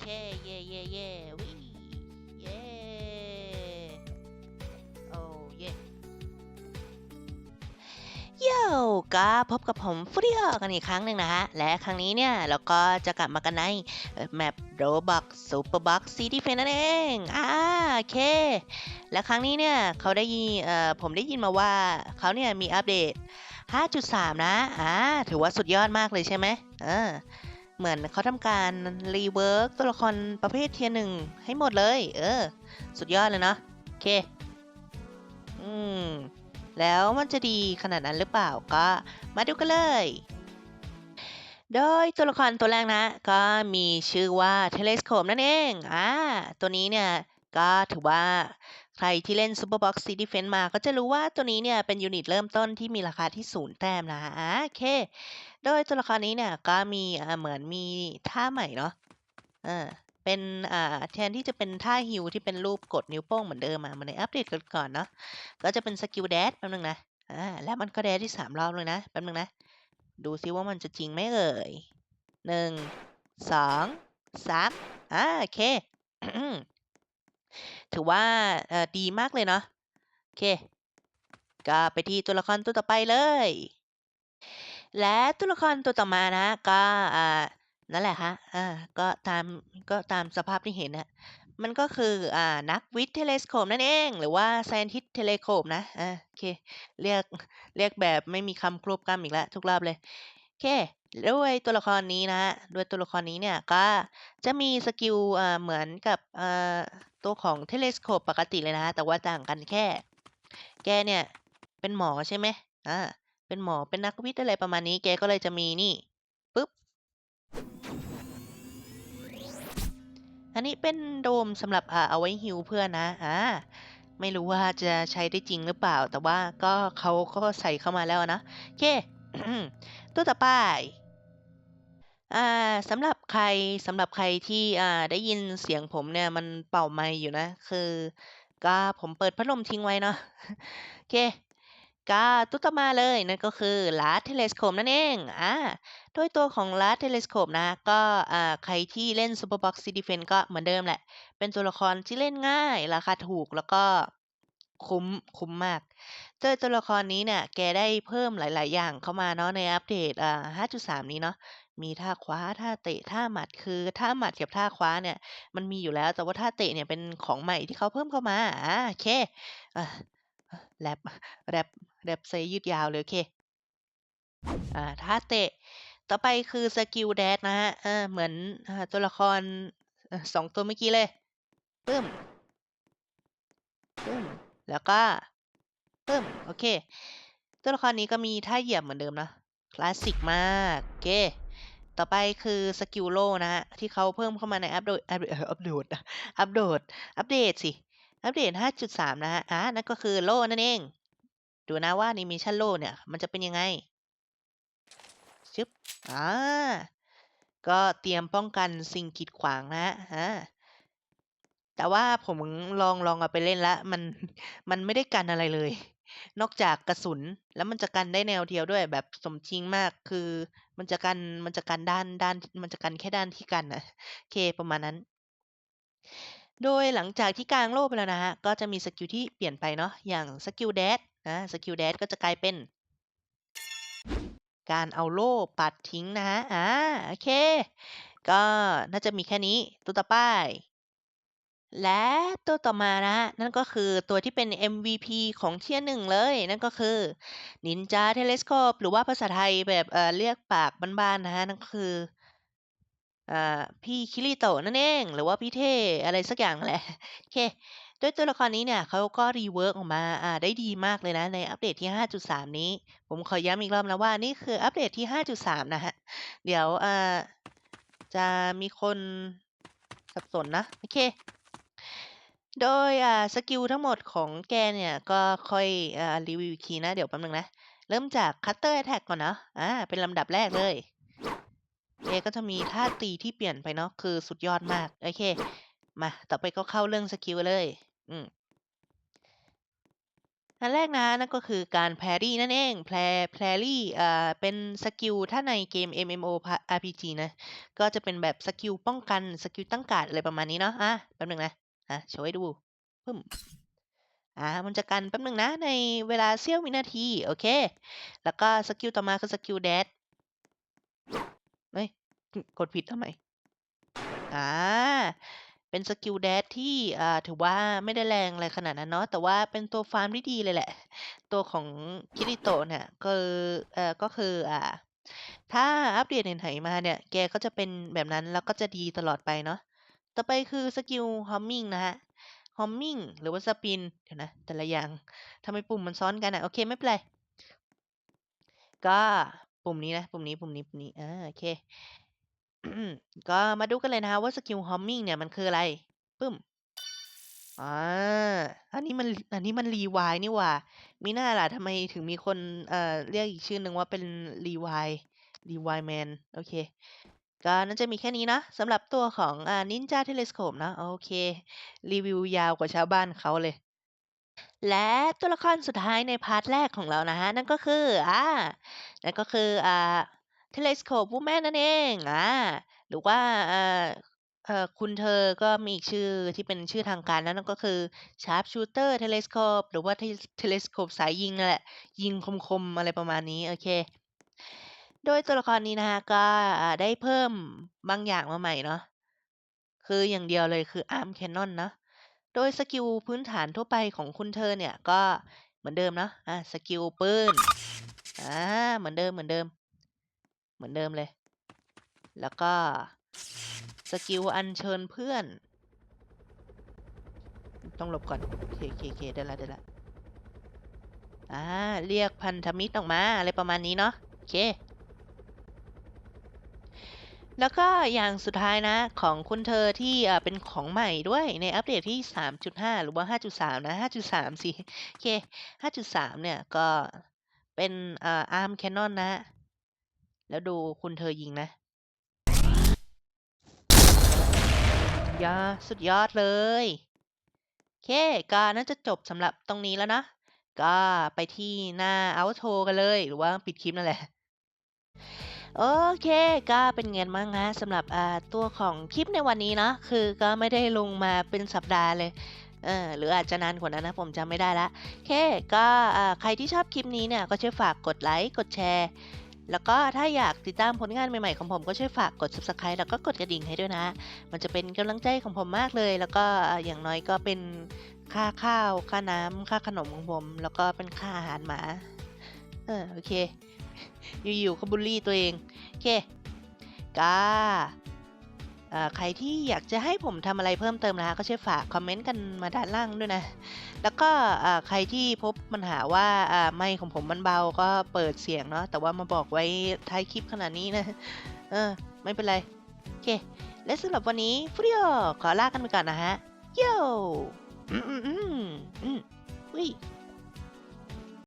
เคเย่เย่เย่วิเย่โอ้เย่โย่ก็พบกับผมฟรีอกันอีกครั้งหนึ่งนะฮะ และครั้งนี้เนี่ย เราก็จะกลับมากันในแมปโรบักซูเปอร์บักซีดีเฟนนั่นเองอ่าโอเค และครั้งนี้เนี่ยเขาได้ยินเอ่อผมได้ยินมาว่าเขาเนี่ยมีอัปเดต 5.3 นะ อ่า ถือว่าสุดยอดมากเลยใช่ไหมเออ เหมือนเขาทำการรีเวิร์กตัวละครประเภทเทียร์หนึ่งให้หมดเลย เออ สุดยอดเลยเนาะโอเค อืม แล้วมันจะดีขนาดนั้นหรือเปล่าก็มาดูกันเลย โดยตัวละครตัวแรกนะ ก็มีชื่อว่าเทเลสโคมนั่นเอง อ่า ตัวนี้เนี่ยก็ถือว่า ใครที่เล่น Superbox c Defense มาก็จะรู้ว่าตัวนี้เนี่ยเป็นยูนิตเริ่มต้นที่มีราคาที่ศูนย์แต้มนะโอเค โดยตัวละครนี้เนี่ยก็มีเหมือนมีท่าใหม่เนาะเออเป็นอ่าแทนที่จะเป็นท่าฮิวที่เป็นรูปกดนิ้วโป้งเหมือนเดิมมาเมือนในอัปเดตก่อนๆเนาะก็จะเป็นสกิลแดชแป๊บนึงนะอ่าแล้วมันก็แดชที่สามรอบเลยนะแป๊บนึงนะ ดูซิว่ามันจะจริงไหมเอ่ยหนึ่งสองสามอ่าโอเค ถือว่าเออดีมากเลยเนาะโอเค ก็ไปที่ตัวละครตัวต่อไปเลย และตัวละครตัวต่อมานะ ก็อ่านั่นแหละฮะอ่าก็ตามก็ตามสภาพที่เห็นนะมันก็คืออ่านักวิทย์เทเลสโคปนั่นเอง หรือว่า scientist เทเลโคปนะอ่าโอเค เรียกเรียกแบบไม่มีคำครบกล้ำอีกแล้วทุกรอบเลย โอเค ด้วยตัวละครนี้นะด้วยตัวละครนี้เนี่ยก็จะมีสกิลเหมือนกับตัวของเทเลสโคปปกติเลยนะ แต่ว่าต่างกันแค่ แกเนี่ยเป็นหมอใช่ไหมอ่าเป็นหมอเป็นนักวิทย์อะไรประมาณนี้ แกก็เลยจะมีนี่ปึ๊บ อันนี้เป็นโดมสำหรับอ่าเอาไว้ฮิวเพื่อนนะอ่าไม่รู้ว่าจะใช้ได้จริงหรือเปล่า แต่ว่าก็เขาก็ใส่เข้ามาแล้วนะโอเค ตัวต่อไป อ่า สำหรับใคร สำหรับใครที่ อ่า ได้ยินเสียงผมเนี่ยมันเป่าไมค์อยู่นะ คือ ก็ผมเปิดพัดลมทิ้งไว้เนาะ โอเค ก็ตัวต่อมาเลย นั่นก็คือ Large Telescope นั่นเอง อ่า โดยตัวของ Large Telescope นะ ก็ อ่า ใครที่เล่น Superbox City Defense ก็เหมือนเดิมแหละ เป็นตัวละครที่เล่นง่าย ราคาถูก แล้วก็คุ้ม คุ้มมาก เจอตัวละครนี้เนี่ย แกได้เพิ่มหลาย ๆ อย่างเข้ามาเนาะในอัปเดต อ่า 5.3 นี้เนาะ มีท่าคว้า ท่าเตะ ท่าหมัด คือท่าหมัดกับท่าคว้าเนี่ย มันมีอยู่แล้ว แต่ว่าท่าเตะเนี่ยเป็นของใหม่ที่เขาเพิ่มเข้ามา อ่า โอเคอาแรปแรปแรปซยืดยาวเลยโอเค อ่า ท่าเตะ ต่อไปคือสกิลแดชนะครับเออเหมือนอ่าตัวละครเอ่อ2ตัวเมื่อกี้เลยปึ้มปึ้ม แล้วก็ปึ้ม โอเค ตัวละครนี้ก็มีท่าเหยียบเหมือนเดิมนะ คลาสสิกมาก โอเค ต่อไปคือสกิลโล่นะครับที่เขาเพิ่มเข้ามาในอัปโดอัปเอ่ออัปโดดอัปโดดอัปเดตสิอัปเดต 5.3 นะครับอานั่นก็คือโล่นั่นเอง ดูนะว่านิเมชันโล่เนี่ย มันจะเป็นยังไงชึบอ่าก็เตรียมป้องกันสิ่งกีดขวางนะครับอาแต่ว่าผมลองลองเอาไปเล่นแล้วมันมันไม่ได้กันอะไรเลย นอกจากกระสุน แล้วมันจะกันได้แนวเดียวด้วยแบบสมจริงมาก คือมันจะกัน มันจะกันด้านด้าน มันจะกันแค่ด้านที่กันนะโอเคประมาณนั้น โดยหลังจากที่กลางโล่ไปแล้วนะครับก็จะมีสกิลที่เปลี่ยนไปเนาะ อย่างสกิลแดชอาสกิลแดชก็จะกลายเป็น การเอาโล่ปัดทิ้งนะครับอาโอเค ก็น่าจะมีแค่นี้ตัวต่อไป และตัวต่อมานะ นั่นก็คือตัวที่เป็น MVP ของเทียร์1เลย นั่นก็คือ Ninja Telescope หรือว่าภาษาไทยแบบเอ่อเรียกปากบ้านๆนะครับนั่นก็คืออ่าพี่คิริโตะนั่นเอง หรือว่าพี่เท่อะไรสักอย่างแหละโอเคโดยตัวละครนี้เนี่ยเขาก็ rework ออกมาอ่าได้ดีมากเลยนะ ในอัปเดตที่ 5.3 นี้ ผมขอย้ำอีกรอบนะว่านี่คืออัปเดตที่ 5.3 นะครับเดี๋ยวอ่าจะมีคนสับสนนะ โอเค โดย อ่า สกิลทั้งหมดของแกเนี่ย ก็ค่อย อ่า รีวิวอีกทีนะ เดี๋ยวแป๊บหนึ่งนะ เริ่มจาก Cutter Attack ก่อนเนาะ อา เป็นลำดับแรกเลย แกก็จะมีท่าตีที่เปลี่ยนไปเนาะ คือสุดยอดมาก โอเค มา ต่อไปก็เข้าเรื่องสกิลเลย อืม อันแรกนะ นั่นก็คือการแพรี่นั่นเอง แพรแพรี่อ่า เป็นสกิล ถ้าในเกม MMO RPG นะ ก็จะเป็นแบบสกิลป้องกัน สกิลตั้งการ์ด อะไรประมาณนี้เนาะอะแป๊บหนึงนะ อะโชว์ให้ดูปึ้มอ่ามันจะกันแป๊บหนึ่งนะในเวลาเสี้ยววินาที โอเค แล้วก็สกิลต่อมาคือสกิลแดดเฮ้ยกดผิดทำไมอ่าเป็นสกิลแดดที่อ่าถือว่าไม่ได้แรงอะไรขนาดนั้นเนาะแต่ว่าเป็นตัวฟาร์มที่ดีเลยแหละ ตัวของคิริโตะเนี่ยก็เอ่อก็คืออ่าถ้าอัปเดตไหนๆมาเนี่ย แกก็จะเป็นแบบนั้นแล้วก็จะดีตลอดไปเนาะ ต่อไปคือสกิลฮอมมิ่งนะฮะฮอมมิ่งหรือว่าสปิน เดี๋ยวนะ แต่ละอย่างทำไมปุ่มมันซ้อนกันอะ โอเค ไม่เป็นไร ก็ปุ่มนี้นะ ปุ่มนี้ปุ่มนี้ปุ่มนี้อ่าโอเค ก็มาดูกันเลยนะคะว่าสกิลฮอมมิ่งเนี่ยมันคืออะไรปึ้มอ่าอันนี้มันอันนี้มันรีไวล์นี่ว่า มีหน้าล่ะทำไมถึงมีคนเอ่อเรียกอีกชื่อหนึ่งว่าเป็นรีไวล์รีไวแมนโอเค ก็น่าจะมีแค่นี้นะสำหรับตัวของอ่านินจาเทเลสโคปนะ โอเค รีวิวยาวกว่าชาวบ้านเขาเลย และตัวละครสุดท้ายในพาร์ทแรกของเรานะฮะ นั่นก็คืออ่านั่นก็คืออ่าเทเลสโคปวูแมนนั่นเองอ่าหรือว่าเอ่อเอ่อคุณเธอก็มีอีกชื่อที่เป็นชื่อทางการแล้วนั่นก็คือ Sharp Shooter Telescope หรือว่า Telescope สายยิงนั่นแหละ ยิงคมๆ อะไรประมาณนี้ โอเค โดยตัวละครนี้นะคะ ก็ อ่า ได้เพิ่มบางอย่างมาใหม่เนาะ คืออย่างเดียวเลย คือ Arm Cannon เนาะ โดยสกิลพื้นฐานทั่วไปของคุณเธอเนี่ย ก็เหมือนเดิมเนาะ อ่า สกิลปืนอ่าเหมือนเดิม เหมือนเดิม เหมือนเดิมเลย แล้วก็ สกิลอัญเชิญเพื่อน ต้องหลบก่อน โอเคโอเคโอเคได้ละได้ละอ่าเรียกพันธมิตรออกมา อะไรประมาณนี้เนาะ โอเค แล้วก็อย่างสุดท้ายนะ ของคุณเธอที่อ่าเป็นของใหม่ด้วยในอัปเดตที่ 3.5 หรือว่า 5.3 นะ 5.3 สิ โอเค 5.3 เนี่ยก็เป็นอ่า arm cannon นะ แล้วดูคุณเธอยิงนะยอดสุดยอดเลย โอเค ก็น่าจะจบสำหรับตรงนี้แล้วนะ ก็ไปที่หน้า outro กันเลย หรือว่าปิดคลิปนั่นแหละ โอเคก็เป็นไงบ้างนะสำหรับตัวของคลิปในวันนี้เนาะคือก็ไม่ได้ลงมาเป็นสัปดาห์เลยเออหรืออาจจะนานกว่านั้นนะผมจำไม่ได้ละโอเคก็ใครที่ชอบคลิปนี้เนี่ยก็ช่วยฝากกดไลค์กดแชร์ แล้วก็ถ้าอยากติดตามผลงานใหม่ๆของผมก็ช่วยฝากกด subscribe แล้วก็กดกระดิ่งให้ด้วยนะ มันจะเป็นกำลังใจของผมมากเลย แล้วก็อย่างน้อยก็เป็นค่าข้าว ค่าน้ำค่าขนมของผม แล้วก็เป็นค่าอาหารหมา เออโอเค อยู่ๆก็บูลลี่ตัวเองโอเคก็ใครที่อยากจะให้ผมทำอะไรเพิ่มเติมนะคะก็ช่วยฝากคอมเมนต์กันมาด้านล่างด้วยนะ แล้วก็ใครที่พบปัญหาว่าไมค์ของผมมันเบาก็เปิดเสียงเนาะแต่ว่ามาบอกไว้ท้ายคลิปขนาดนี้นะเออไม่เป็นไร โอเค และสำหรับวันนี้ฟรีโอขอลากันไปก่อนนะฮะ โย่อืมอืมอืมอืมอุ้ย